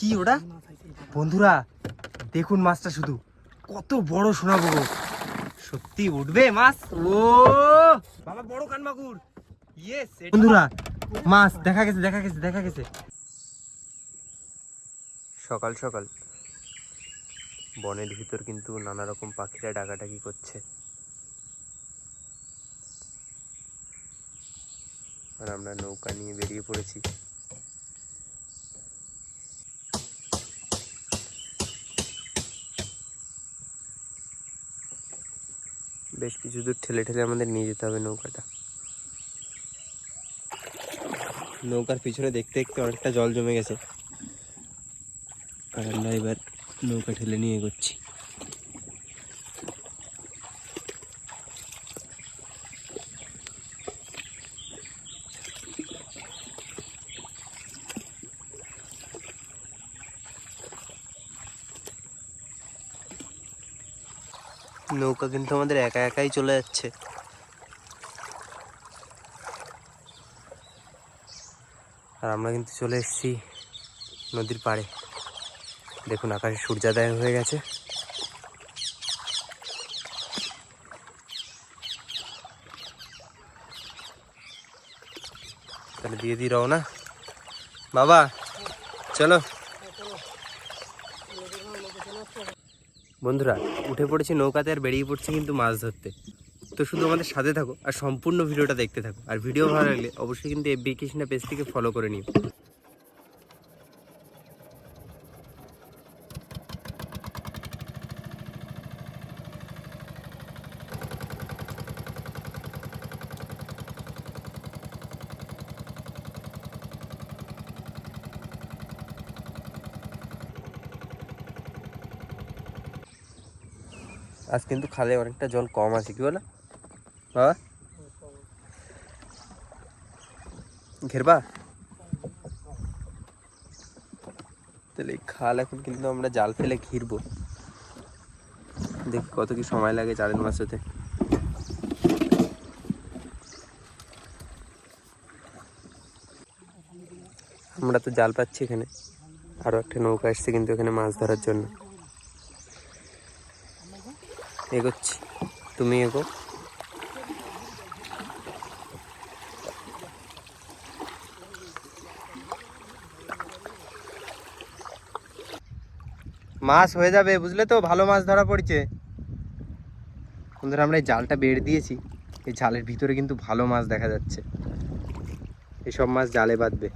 কি ওটা? বন্ধুরা দেখুন মাছটা শুধু। কত বড় শোনাবো সত্যি উঠবে মাছ? ও! বাবা বড় কান মাগুর ইয়েস বন্ধুরা মাছ দেখা গেছে দেখা গেছে দেখা গেছে। সকাল সকাল। বনের ভিতর কিন্তু নানা রকম পাখিরা ডাকাডাকি করছে। আর আমরা নৌকা নিয়ে বেরিয়ে পড়েছি। বেশ কিছু দূর ঠেলে ঠেলে আমাদের নিয়ে যেতে হবে নৌকাটা। নৌকার পিছনে দেখতে দেখতে অনেকটা জল জমে গেছে। আর আমরা এবার নৌকা ঠেলে নিয়ে এগোচ্ছি। নৌকা কিন্তু আমাদের একা একাই চলে যাচ্ছে। আর আমরা কিন্তু চলে এসেছি নদীর পাড়ে। দেখুন আকাশে সূর্যোদয় হয়ে গেছে। তাহলে দিয়ে দিই রও না বাবা, চলো। বন্ধুরা, উঠে পড়েছে নৌকাতে আর বেরিয়ে পড়ছে কিন্তু মাছ ধরতে। তো শুধু আমাদের সাথে থাকো আর সম্পূর্ণ ভিডিওটা দেখতে থাকো। আর ভিডিও ভালো লাগলে অবশ্যই কিন্তু এফবি কৃষ্ণা থেকে ফলো করে নিও। কিন্তু খালে অনেকটা জল কম আছে, কি বলো? বাবা? ঘেরবা? তাহলে খাল এখন কিন্তু আমরা জাল ফেলে ঘিরবো। দেখি কত কি সময় লাগে চারের মাছ হতে আমরা তো জাল পাচ্ছি এখানে। আরও একটা নৌকা এসছে কিন্তু এখানে মাছ ধরার জন্য। এগোচ্ছি। তুমি এগো। মাছ হয়ে যাবে, বুঝলে তো? ভালো মাছ ধরা পড়ছে। বন্ধুরা, আমরা এই জালটা বেড়ে দিয়েছি। এই জালের ভিতরে কিন্তু ভালো মাছ দেখা যাচ্ছে। এসব মাছ জালে বাঁধবে।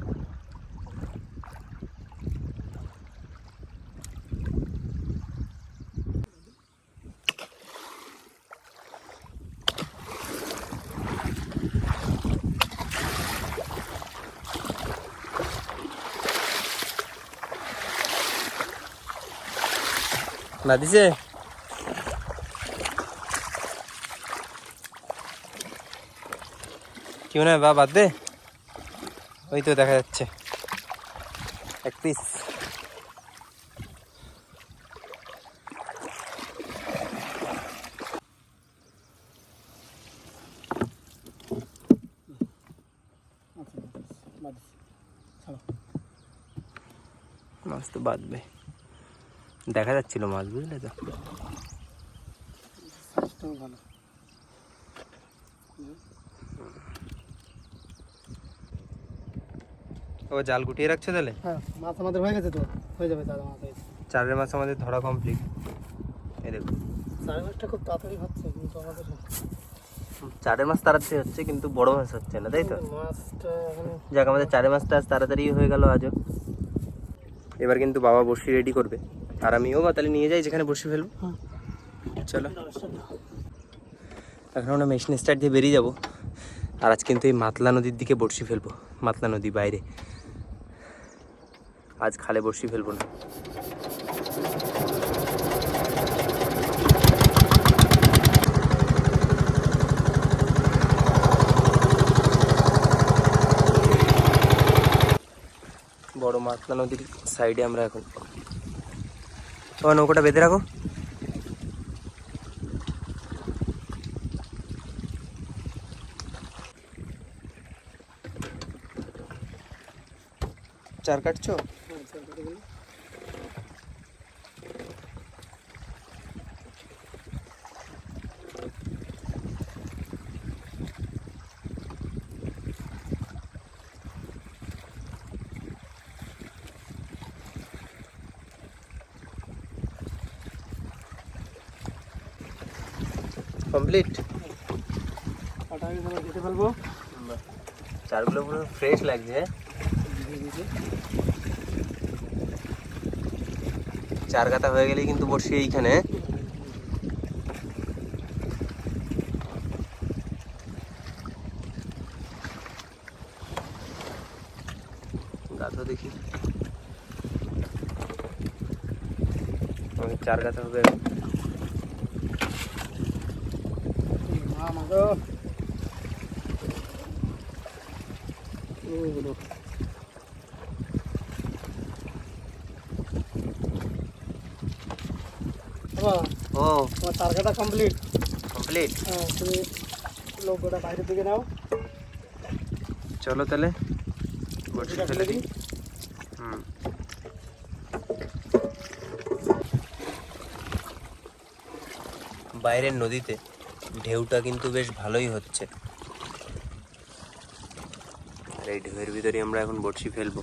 না দিছে কি মনে হয় বা বাদ দে ওই তো দেখা যাচ্ছে এক পিস মাছ তো বাঁধবে দেখা যাচ্ছিল মাছ বুঝলে তো? ভালো ও জাল গুটিয়ে রাখছে তাহলে? হ্যাঁ মাছ আমাদের হয়ে গেছে তো? হয়ে যাবে দাদা মাছ চারের মাছ আমাদের ধরা কমপ্লিট এই দেখো। সাড়ে মাছটা খুব তাড়াতাড়ি হচ্ছে কিন্তু আমাদের চারের মাছ তাড়াতাড়ি হচ্ছে কিন্তু বড় মাছ হচ্ছে না তাই তো? মাছটা এখানে যাক আমাদের চারের মাছটা আজ তাড়াতাড়ি হয়ে গেল আজও। এবার কিন্তু বাবা বসি রেডি করবে। আর আমিও বা তাহলে নিয়ে যাই, যেখানে বসে ফেলব। চলো। এখন আমরা মেশিন স্টার্ট দিয়ে বেরিয়ে যাব। আর আজ কিন্তু এই মাতলা নদীর দিকে বড়শি ফেলব, মাতলা নদী বাইরে। আজ খালে বড়শি ফেলব না। বড় মাতলা নদীর সাইডে আমরা এখন তোমার নৌকোটা বেঁধে রাখো। চার কাটছো? কমপ্লিট কেটে ফেলব চারগুলো পুরো ফ্রেশ লাগছে। চার গাতা হয়ে গেলে কিন্তু বসি এইখানে। গাথা দেখি। চার গাথা হবে মা মা গো। ও। হলো। বাবা, ও। তোমার টার্গেটটা কমপ্লিট কমপ্লিট তুমি লোকটা বাইরের দিকে নাও। চলো তাহলে বসি ফেলে দিই। দিই। হুম। বাইরের নদীতে। ঢেউটা কিন্তু বেশ ভালোই হচ্ছে। আর এই ঢেউয়ের ভিতরে আমরা এখন বড়শি ফেলব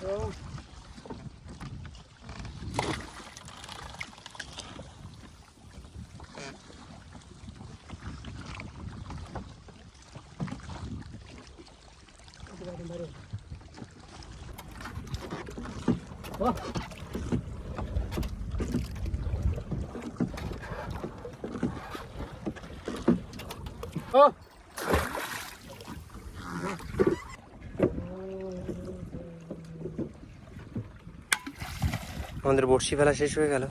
তো বাহ ও আমাদের বড়শি ফেলা শেষ হয়ে গেল।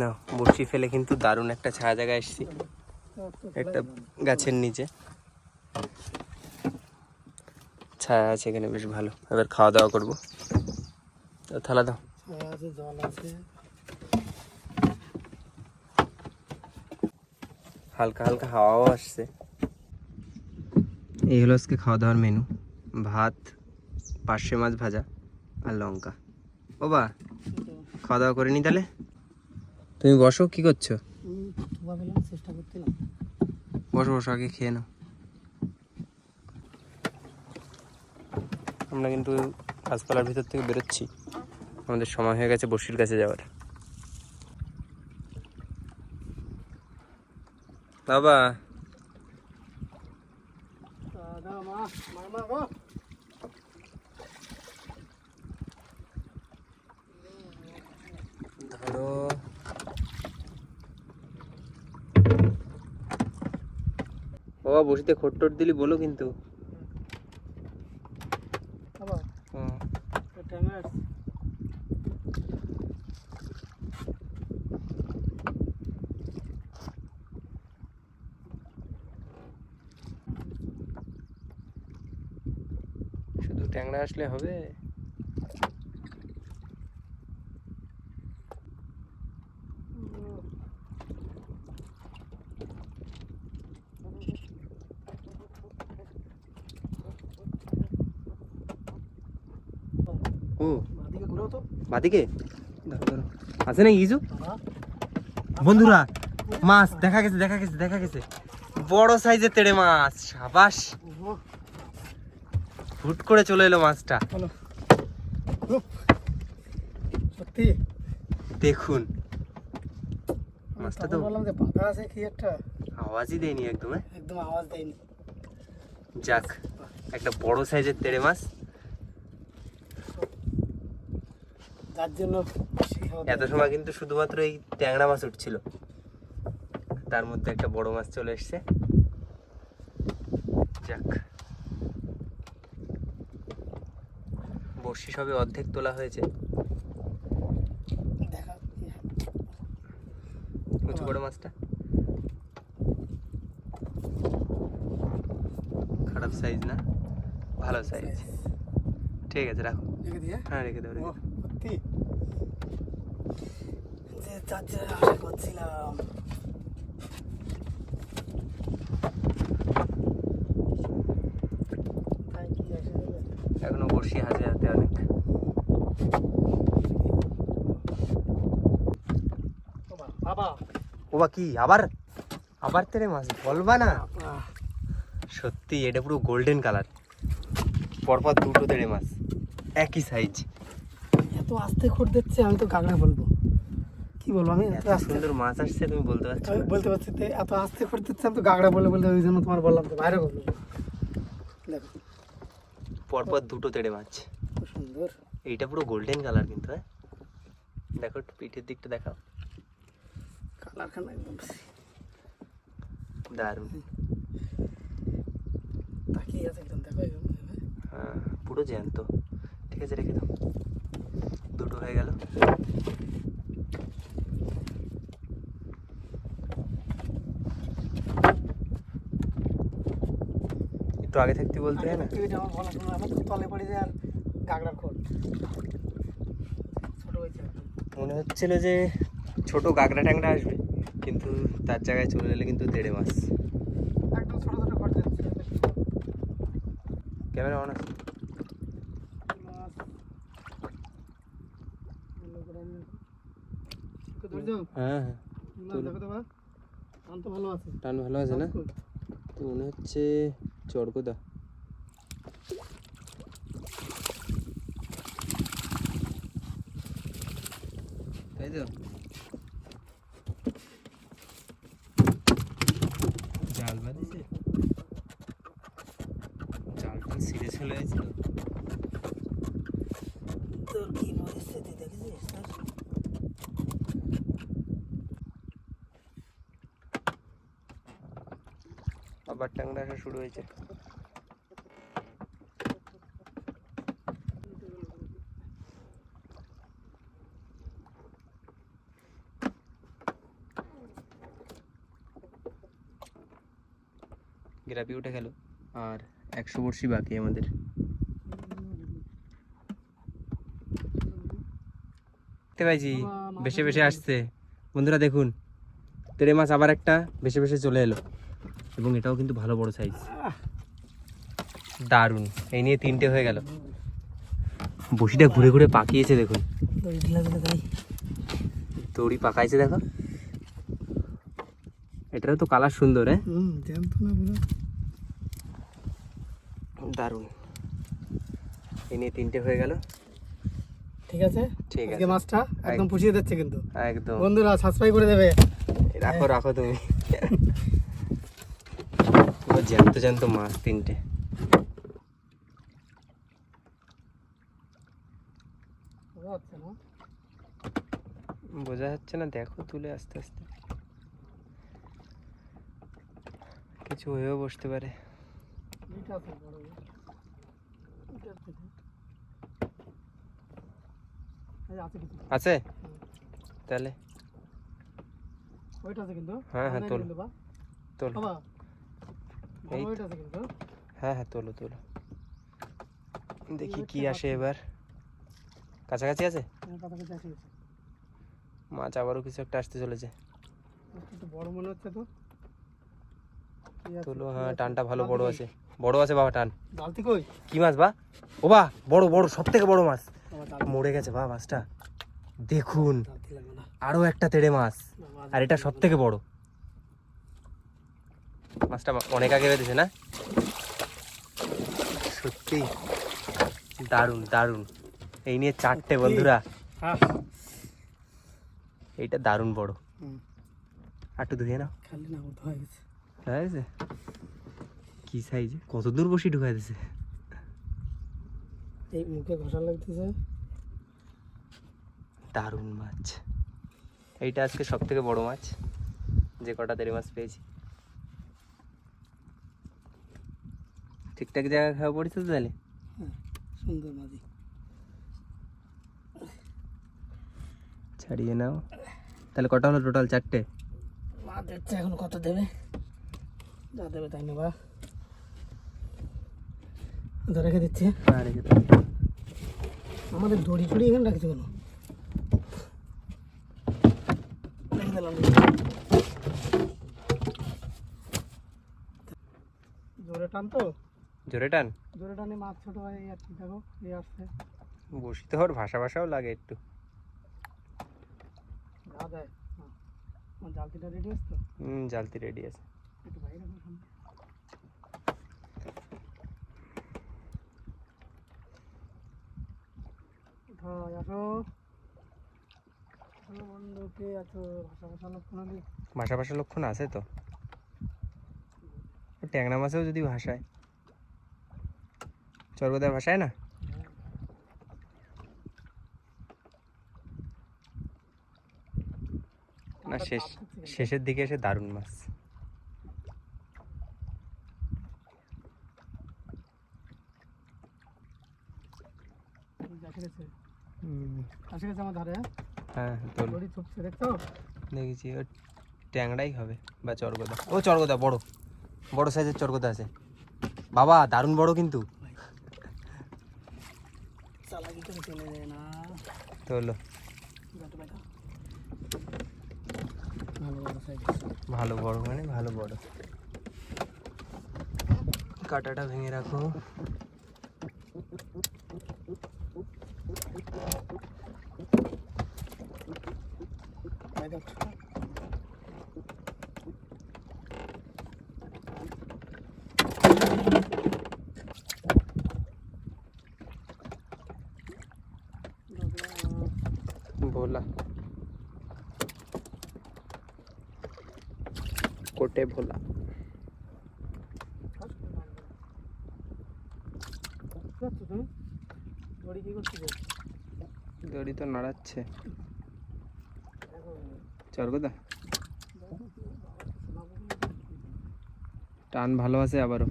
না বড়শি ফেলে কিন্তু দারুণ একটা ছায়া জায়গায় এসেছি। একটা গাছের নিচে। ছায়া আছে এখানে বেশ ভালো। এবার খাওয়া দাওয়া করব। তো থালা দাও। ছায়া আছে জল আছে। হালকা হালকা হাওয়াও আসছে। এই হলো আজকে খাওয়া দাওয়ার মেনু ভাত পার্শে মাছ ভাজা। আর লঙ্কা। ও বা খাওয়া দাওয়া করে নি তাহলে? তুমি বসো কি করছ? চেষ্টা করছিলাম। বসো বসো আগে খেয়ে নাও। আমরা কিন্তু গাছপালার ভিতর থেকে বেরোচ্ছি। আমাদের সময় হয়ে গেছে বসির কাছে যাওয়ার। বাবা দাদা মা মামা গো ধরো বাবা বসিতে খট্টর টোট দিলি বলো কিন্তু। শুধু ট্যাংরা আসলে হবে ও বাদিকে ঘুরাও তো বাদিকে আছে কিছু বাবা বন্ধুরা মাছ দেখা গেছে দেখা গেছে দেখা গেছে। বড় সাইজের তেড়ে মাছ সাবাস। হুট করে চলে এলো মাছটা। সত্যি? দেখুন। মাছটা তো- বললাম যে বাধা আছে কি একটা? আওয়াজই দেয়নি একদম? একদম আওয়াজ দেয়নি। যাক একটা বড় সাইজের তেড়ে মাছ। যার জন্য এত সময় কিন্তু শুধুমাত্র এই ট্যাংরা মাছ উঠছিল। তার মধ্যে একটা বড় মাছ চলে এসছে। যাক। বড়শি সবে অর্ধেক তোলা হয়েছে। উঁচু বড় মাছটা। খারাপ সাইজ না। ভালো সাইজ ঠিক আছে রাখো। হ্যাঁ রেখে দেবো যার আশা করছিলাম? এখনও বড়শি হাতে হাতে অনেক ও বা- বাবা ও বা কি আবার আবার তেরে মাছ বলবা না। সত্যি এটা পুরো গোল্ডেন কালার পরপর দুটো তেড়ে মাছ। একই সাইজ এত আস্তে খোট দিচ্ছে আমি তো গাগড়া বলব। কি বলব? আমি এত সুন্দর মাছ আসছে তুমি বলতে পারছ আমি বলতে পারছি তো এত আস্তে দিচ্ছে আমি তো গাগড়া বলে বলে ওই জন্য তোমার বললাম তো বাইরে বলব দেখো। পরপর দুটো তেড়ে মাছ। সুন্দর। এইটা পুরো গোল্ডেন কালার কিন্তু হ্যাঁ? দেখো একটু পিঠের দিকটা দেখাও। কালারখানা একদম দারুণ। তাকিয়ে আছে একদম দেখো একদম হ্যাঁ পুরো জ্যান্ত। ঠিক আছে রেখে দাও। দুটো হয়ে গেল। আগে থাকতে বলতে হয় না? মনে হচ্ছিল যে ছোট কাঁকড়া ট্যাংরা আসবে কিন্তু তার জায়গায় চলে এলে কিন্তু দেড়ে মাছ একদম ছোট ছোট খোট দিচ্ছে ক্যামেরা অন আছে? হ্যাঁ হ্যাঁ। টান ভালো আছে। না? তো মনে হচ্ছে চড়কোদা তাই তো জাল বাঁধিছে জালটা সিরিয়াস হয়ে গেছিল তোর কি পরিস্থিতি দেখেছিস তোর? আবার হয়েছে গ্রাপি উঠে গেল। আর একশো বর্ষি বাকি আমাদের। দেখতে পাইছি বেশে বেশে আসছে। বন্ধুরা দেখুন তেরে মাছ আবার একটা বেশে বেশে চলে এলো। এবং এটাও কিন্তু ভালো বড় সাইজ দারুণ। এই নিয়ে তিনটে হয়ে গেল। বসিটা ঘুরে ঘুরে পাকিয়েছে দেখুন। দড়ি পাকাইছে দেখো। এটারও তো কালার সুন্দর হ্যাঁ? দারুণ। এই নিয়ে তিনটে হয়ে গেল। ঠিক আছে? ঠিক আছে। মাছটা একদম পুষিয়ে দিচ্ছে কিন্তু। একদম। বন্ধুরা সাবস্ক্রাইব করে দেবে। রাখো রাখো তুমি। পুরো জ্যান্ত জ্যান্ত মাছ তিনটে। বোঝা যাচ্ছে না দেখো তুলে আস্তে আস্তে। কিছু হয়েও বসতে পারে। আছে? তাহলে। ওইটা আছে কিন্তু। হ্যাঁ, হ্যাঁ, তোল। তোলো। বাবা। এই আছে হ্যাঁ হ্যাঁ তোলো তোলো। দেখি কি আসে এবার। কাছাকাছি আছে? আসে গেছে মাছ আবারও কিছু একটা আসতে চলেছে। বড় মনে হচ্ছে তো। তোলো হ্যাঁ টানটা ভালো বড় আছে। বড় আছে বাবা টান। কই? কি মাছ বা? ও বা বড় বড় সব থেকে বড় মাছ। মরে গেছে বা মাছটা। দেখুন আরও একটা তেড়ে মাছ। আর এটা সব থেকে বড়। মাছটা অনেক আগে বেঁধেছে না? সত্যি? দারুণ দারুণ। এই নিয়ে চারটে বন্ধুরা। এইটা দারুণ বড়। একটু ধুয়ে নাও। খালি না হয়ে গেছে। হয়ে গেছে? কি সাইজ কত দূর বসি ঢুকাই দিছে? এই মুখে ঘষা লাগতেছে। দারুণ মাছ। এইটা আজকে সব থেকে বড় মাছ। যে কটা তেরে মাছ পেয়েছি। ঠিকঠাক জায়গা খাওয়া পড়েছে তো তাহলে? হ্যাঁ সুন্দর মাঝি ছাড়িয়ে নাও। তাহলে কটা হলো টোটাল চারটে? মা দেখছে এখন কত দেবে? যা দেবে তাই নেবা। ধরে রেখে দিচ্ছে। আর রেখে। আমাদের দড়ি ফড়ি এখানে রাখছে কেন? রেখে দিলাম। জোরে টান তো? জোরে টান? জোরে টানে মাছ ছোট হয় এই আর কি দেখো এই আসছে। বসি তো ওর ভাষা ভাষাও লাগে একটু। হ্যাঁ। জালতিটা রেডি আছে তো? হুম জালতি রেডি আছে। একটু বাইরে ভাষা ভাষা লক্ষণ আছে। তো? ট্যাংরা মাছেও যদি ভাষায় চর্গদার ভাষায় না? না শেষ শেষের দিকে এসে দারুণ মাছ। হ্যাঁ? ছুপছে দেখছ? দেখেছি ও ট্যাংরাই হবে বা চর্গদা। ও চর্গদা বড়। বড় সাইজের চর্গদা আছে। বাবা দারুণ বড় কিন্তু চালাকি করে চলে যায় না তো হলো। বেটা বেটা ভালো বড় মানে ভালো বড়। কাটাটা ভেঙে রাখো। ভাই দেখছ ভোলা কোটে ভোলা। দড়ি তো নাড়াচ্ছে। চর্গদা। টান ভালো আছে আবারও।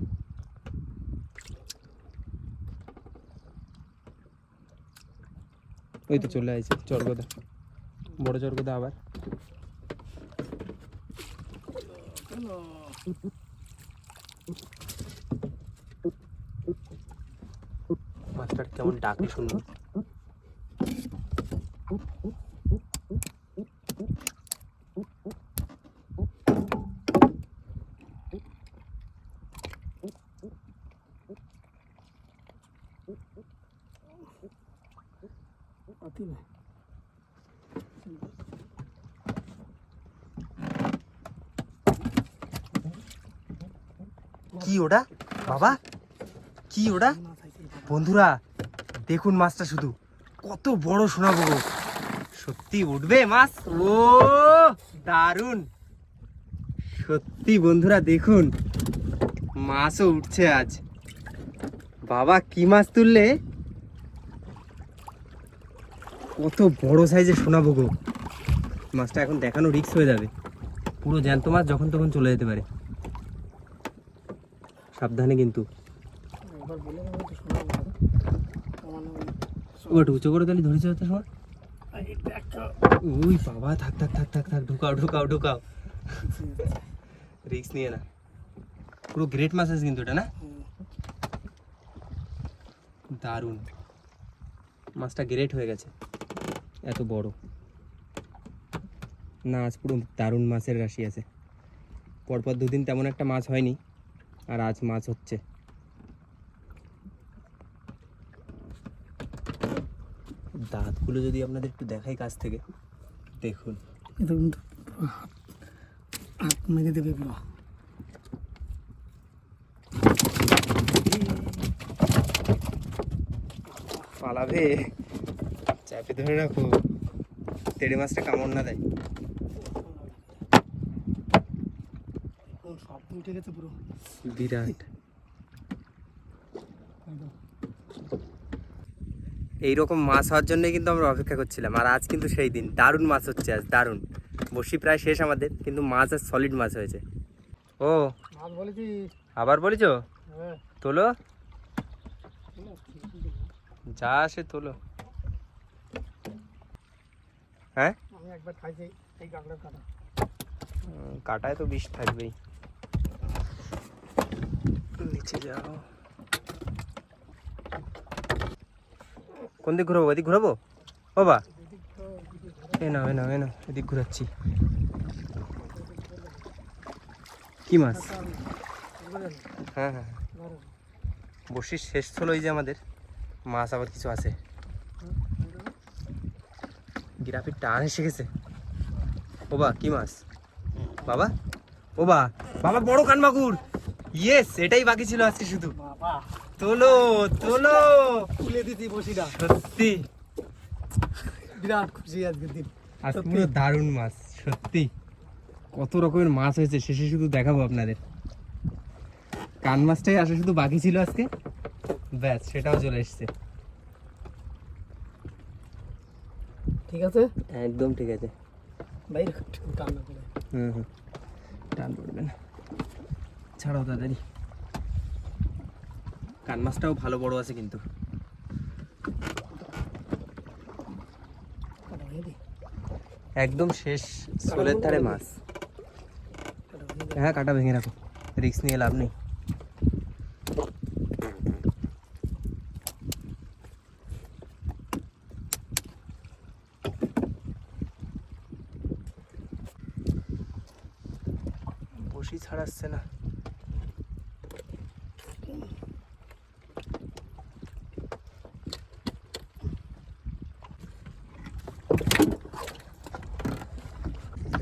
ওই তো চলে আসছে চর্গদা বড় চর্গদা আবার। চলো মাছটার কেমন ডাকে শুনব ওটা বাবা কি ওটা বন্ধুরা, দেখুন মাছটা শুধু। কত বড় শোনাবো সত্যি উঠবে মাছ? ও দারুণ সত্যি বন্ধুরা, দেখুন। মাছও উঠছে আজ। বাবা, কি মাছ তুললে? কত বড় সাইজে শোনাবো গো। মাছটা এখন দেখানো রিক্স হয়ে যাবে। পুরো জ্যান্ত মাছ যখন তখন চলে যেতে পারে। সাবধানে কিন্তু। ওটা উঁচু করে তাহলে ধরেছে হতে একটা ওই বাবা থাক থাক থাক থাক থাক ঢুকাও ঢুকাও ঢুকাও। রিক্স নিয়ে না। পুরো গ্রেট মাছ আছে কিন্তু এটা না? দারুণ। মাছটা গ্রেট হয়ে গেছে। এত বড়। না আজ পুরো দারুণ মাছের রাশি আছে। পরপর দুদিন তেমন একটা মাছ হয়নি। আর আজ মাছ হচ্ছে। দাঁতগুলো যদি আপনাদের একটু দেখাই কাছ থেকে দেখুন। হাত হাত মেরে দেবে পুরো। পালাবে। চাপে ধরে রাখো। তেড়ে মাছটা কামড় না দেয় কোন শব্দ উঠে গেছে পুরো। বিরাট। এইরকম মাছ হওয়ার জন্যই কিন্তু আমরা অপেক্ষা করছিলাম। আর আজ কিন্তু সেই দিন। দারুণ মাছ হচ্ছে আজ দারুণ। বসি প্রায় শেষ আমাদের কিন্তু মাছ আর সলিড মাছ হয়েছে। ও আবার বলেছ? হ্যাঁ। তোলো? যা আসে তোলো। হ্যাঁ? আমি একবার খাইছি এই কাঁকড়ার কাটা। উম, কাটায় তো বিষ থাকবেই। নিচে যাও কোন দিক ঘুরাবো? এদিক ঘুরাবো? বাবা এ নাও এ নাও এ নাও, এদিক ঘুরাচ্ছি। কি মাছ? হ্যাঁ হ্যাঁ। বসির শেষ ছিল ওই যে আমাদের। মাছ আবার কিছু আছে। গিরাপির টান এসে গেছে। ও বা, কি মাছ? বাবা? ও বা, বাবা, বড় কান মাগুর ইয়েস এটাই বাকি ছিল আজকে শুধু। বাবা। তোলো তোলো। তুলে দিতি বসিটা। সত্যি। বিরাট খুশি আজকের দিন। আজ সত্যি। পুরো দারুণ মাছ সত্যি। কত রকমের মাছ হয়েছে শেষে শুধু দেখাবো আপনাদের। কান মাছটাই আসে শুধু বাকি ছিল আজকে। ব্যাস সেটাও চলে এসছে। ঠিক আছে? একদম ঠিক আছে। বাইরে হুম হুম। টান পড়বে না। ছাড়াও তাড়াতাড়ি। কান মাছটাও ভালো বড় আছে কিন্তু। একদম শেষ সোলের ধারে মাছ। হ্যাঁ কাটা ভেঙে রাখো। রিক্স নিয়ে লাভ নেই বসি ছাড়াচ্ছে না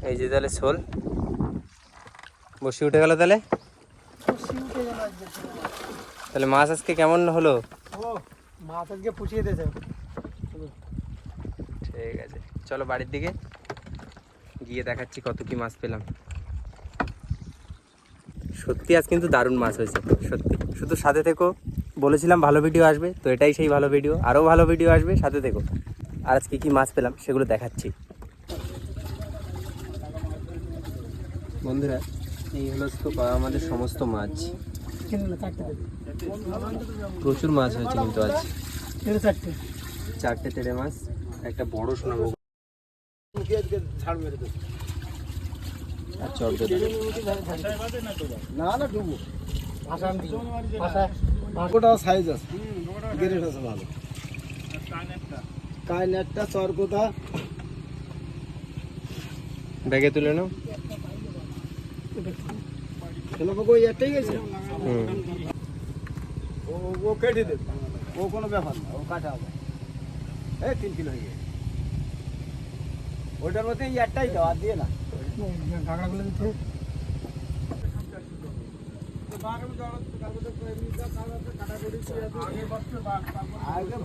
এই যে তাহলে শোল। বসি উঠে গেল তাহলে? তাহলে মাছ আজকে কেমন হলো? মাছ আজকে পুষিয়ে দিয়েছে। ঠিক আছে চলো বাড়ির দিকে। গিয়ে দেখাচ্ছি কত কি মাছ পেলাম। সত্যি আজ কিন্তু দারুণ মাছ হয়েছে সত্যি। শুধু সাথে থেকো বলেছিলাম ভালো ভিডিও আসবে তো এটাই সেই ভালো ভিডিও আরও ভালো ভিডিও আসবে সাথে থেকো। আর আজকে কি মাছ পেলাম সেগুলো দেখাচ্ছি। বন্ধুরা এই হলো তো আমাদের সমস্ত মাছ। প্রচুর মাছ হয়েছে কিন্তু আজ। চারটে চারটে তেড়ে মাছ একটা বড় ঝাড় আর চর্দা না না ডুবো। ভাষা ভাষা ভাষাটাও সাইজ আছে। গ্রেড আছে ভালো। কাইন একটা চরকোটা। ব্যাগে তুলে নাও খেলাবো ওই একটাই গেছে হুম ও কেটে দেবে ও কোনো ব্যাপার না ও কাটা হবে এই তিন কিলো হয়ে গেছে ওইটার মধ্যে এই একটাই দাও আর দিয়ে না ঢাকাগুলো দিতে আগে